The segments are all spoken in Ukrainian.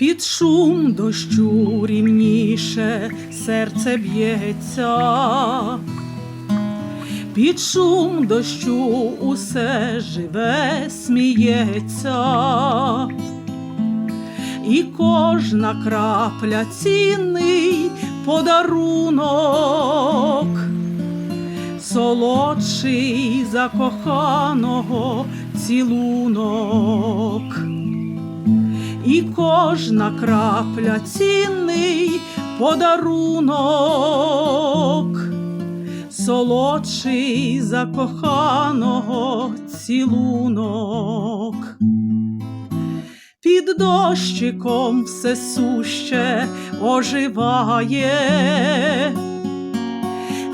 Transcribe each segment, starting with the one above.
Під шум дощу рівніше серце б'ється, під шум дощу усе живе, сміється, і кожна крапля цінний подарунок, солодший за коханого цілунок кожна крапля цінний подарунок, солодший за коханого цілунок. Під дощиком все суще оживає,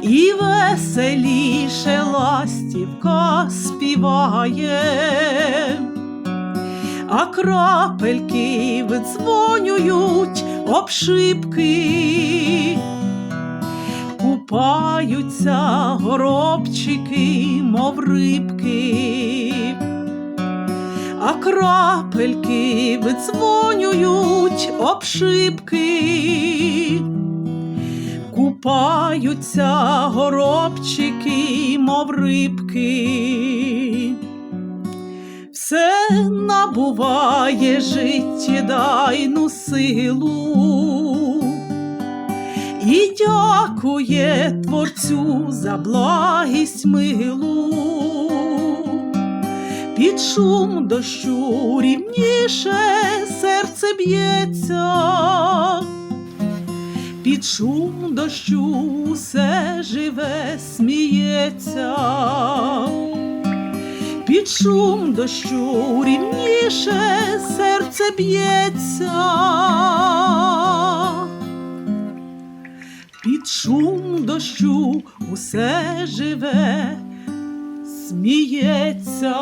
і веселіше ластівка співає а крапельки видзвонюють об шибки, купаються горобчики, мов рибки, а крапельки видзвонюють об шибки, купаються горобчики, мов рибки все набуває життєдайну силу. І дякує Творцю за благість милу. Під шум дощу рівніше серце б'ється, під шум дощу все живе, сміється під шум дощу рівніше серце б'ється, під шум дощу усе живе, сміється.